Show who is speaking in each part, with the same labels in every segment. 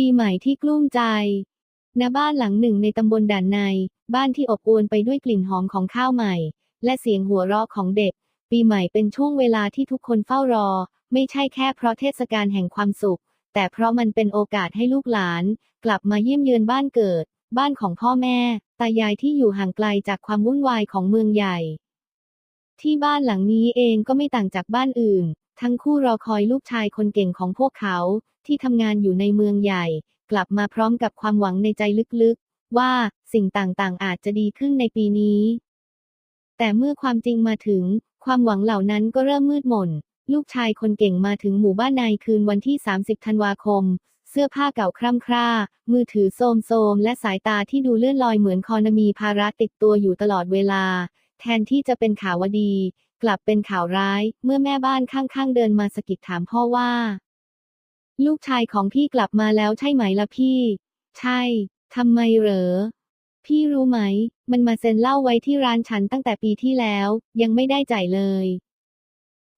Speaker 1: ปีใหม่ที่กลุ้มใจณบ้านหลังหนึ่งในตำบลด่านใน บ้านที่อบอวลไปด้วยกลิ่นหอมของข้าวใหม่ และเสียงหัวเราะของเด็ก ปีใหม่เป็นช่วงเวลาที่ทุกคนเฝ้ารอ ไม่ใช่แค่เพราะเทศกาลแห่งความสุข แต่เพราะมันเป็นโอกาสให้ลูกหลาน กลับมาเยี่ยมเยือนบ้านเกิด บ้านของพ่อแม่ ตายายที่อยู่ห่างไกลจากความวุ่นวายของเมืองใหญ่ ที่บ้านหลังนี้เองก็ไม่ต่างจากบ้านอื่น ทั้งคู่รอคอยลูกชายคนเก่งของพวกเขา ที่ทำงานอยู่ในเมืองใหญ่ กลับมาพร้อมกับความหวังในใจลึกๆ ว่าสิ่งต่างๆ อาจจะดีขึ้นในปีนี้ แต่เมื่อความจริงมาถึง ความหวังเหล่านั้นก็เริ่มมืดมนลูกชายคนเก่งมาถึงหมู่บ้านในคืนวันที่ 30 ธันวาคม เสื้อผ้าเก่าคร่ำคร่า มือถือโทรมๆและสายตาที่ดูเลื่อนลอยเหมือนคอนมีภาระติดตัวอยู่ตลอดเวลา แทนที่จะเป็นข่าวดี กลับเป็นข่าวร้าย เมื่อแม่บ้านข้างๆเดินมาสกิดถามพ่อว่า ลูกชายของพี่กลับมาแล้วใช่ไหมล่ะพี่ ใช่ ทำไมเหรอ พี่รู้ไหม มันมาเซ็นเหล้าไว้ที่ร้านฉันตั้งแต่ปีที่แล้ว ยังไม่ได้จ่ายเลย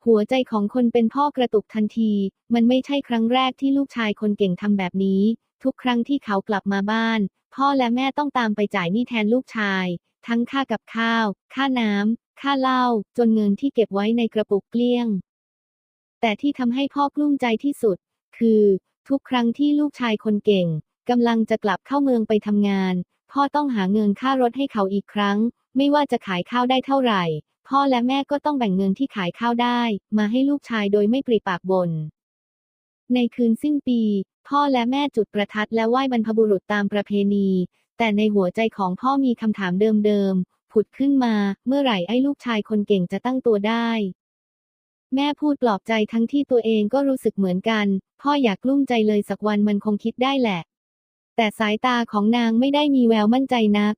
Speaker 1: หัวใจของคนเป็นพ่อกระตุกทันที มันไม่ใช่ครั้งแรกที่ลูกชายคนเก่งทำแบบนี้ ทุกครั้งที่เขากลับมาบ้าน พ่อและแม่ต้องตามไปจ่ายหนี้แทนลูกชาย ทั้งค่ากับข้าว ค่าน้ำค่าเหล้าจนเงินที่เก็บไว้ในกระปุกเกลี้ยงแต่ที่ทำให้พ่อกลุ้มใจที่สุด คือ ทุกครั้งที่ลูกชายคนเก่งกำลังจะกลับเข้าเมืองไปทำงาน พ่อต้องหาเงินค่ารถให้เขาอีกครั้ง ไม่ว่าจะขายข้าวได้เท่าไหร่ พ่อและแม่ก็ต้องแบ่งเงินที่ขายข้าวได้ มาให้ลูกชายโดยไม่ปริปากบน่นในคืนสิ้นปี พ่อและแม่จุดประทัดและไหว้บรรพบุรุษตามประเพณี แต่ในหัวใจของพ่อมีคำถามเดิมๆผุดขึ้นมา เมื่อไหร่ไอ้ลูกชายคนเก่งจะตั้งตัวได้ แม่พูดปลอบใจทั้งที่ตัวเองก็รู้สึกเหมือนกัน พ่ออยากกลุ้มใจเลยสักวันมันคงคิดได้แหละ แต่สายตาของนางไม่ได้มีแววมั่นใจนัก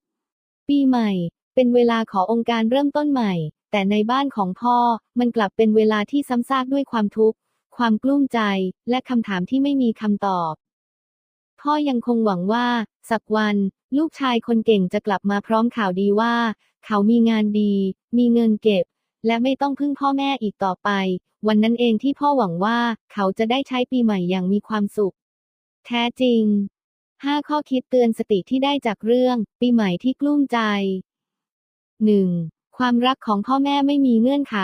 Speaker 1: ปีใหม่ เป็นเวลาขอองค์การเริ่มต้นใหม่ แต่ในบ้านของพ่อมันกลับเป็นเวลาที่ซ้ำซากด้วยความทุกข์ ความกลุ้มใจ และคำถามที่ไม่มีคำตอบ พ่อยังคงหวังว่า สักวัน ลูกชายคนเก่งจะกลับมาพร้อมข่าวดีว่า เขามีงานดี มีเงินเก็บ และไม่ต้องพึ่งพ่อแม่อีกต่อไป วันนั้นเองที่พ่อหวังว่าเขาจะได้ใช้ปีใหม่อย่างมีความสุข แท้จริง 5 ข้อคิดเตือนสติที่ได้จากเรื่อง ปีใหม่ที่กลุ้มใจ 1. ความรักของพ่อแม่ไม่มีเงื่อนไข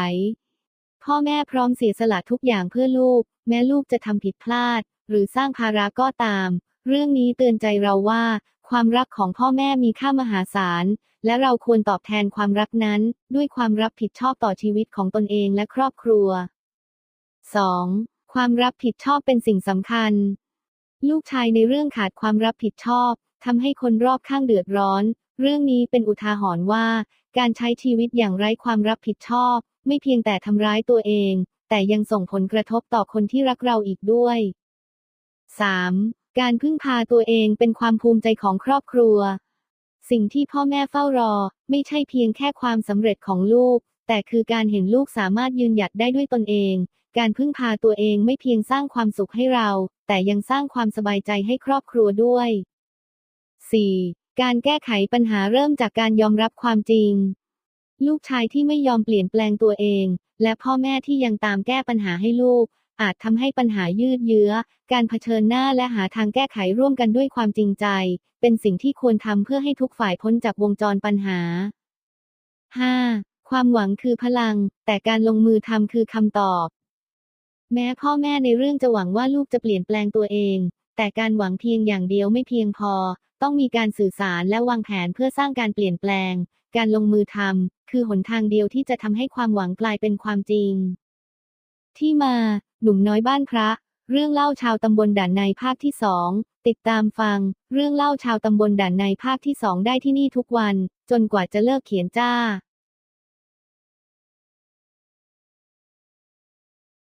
Speaker 1: พ่อแม่พร้อมเสียสละทุกอย่างเพื่อลูก แม้ลูกจะทำผิดพลาด หรือสร้างภาระก็ตาม เรื่องนี้เตือนใจเราว่า ความรักของพ่อแม่มีค่ามหาศาล และเราควรตอบแทนความรักนั้น ด้วยความรับผิดชอบต่อชีวิตของตนเองและครอบครัว 2. ความรับผิดชอบเป็นสิ่งสำคัญ ลูกชายในเรื่องขาดความรับผิดชอบทำให้คนรอบข้างเดือดร้อน เรื่องนี้เป็นอุทาหรณ์ว่า การใช้ชีวิตอย่างไร้ความรับผิดชอบ ไม่เพียงแต่ทำร้ายตัวเอง แต่ยังส่งผลกระทบต่อคนที่รักเราอีกด้วย 3. การพึ่งพาตัวเองเป็นความภูมิใจของครอบครัว สิ่งที่พ่อแม่เฝ้ารอ ไม่ใช่เพียงแค่ความสำเร็จของลูก แต่คือการเห็นลูกสามารถยืนหยัดได้ด้วยตนเอง การพึ่งพาตัวเองไม่เพียงสร้างความสุขให้เรา แต่ยังสร้างความสบายใจให้ครอบครัวด้วย 4. การแก้ไขปัญหาเริ่มจากการยอมรับความจริง ลูกชายที่ไม่ยอมเปลี่ยนแปลงตัวเอง และพ่อแม่ที่ยังตามแก้ปัญหาให้ลูก อาจทำให้ปัญหายืดเยื้อ การเผชิญหน้าและหาทางแก้ไขร่วมกันด้วยความจริงใจ เป็นสิ่งที่ควรทำเพื่อให้ทุกฝ่ายพ้นจากวงจรปัญหา 5. ความหวังคือพลัง แต่การลงมือทำคือคำตอบ แม้พ่อแม่ในเรื่องจะหวังว่าลูกจะเปลี่ยนแปลงตัวเอง แต่การหวังเพียงอย่างเดียวไม่เพียงพอ ต้องมีการสื่อสารและวางแผนเพื่อสร้างการเปลี่ยนแปลง การลงมือทำคือหนทางเดียวที่จะทำให้ความหวังกลายเป็นความจริง ที่มา หนุ่มน้อยบ้านพระ เรื่องเล่าชาวตำบลด่านในภาคที่สองติดตามฟัง เรื่องเล่าชาวตำบลด่านในภาคที่สองได้ที่นี่ทุกวัน จนกว่าจะเลิกเขียนจ้า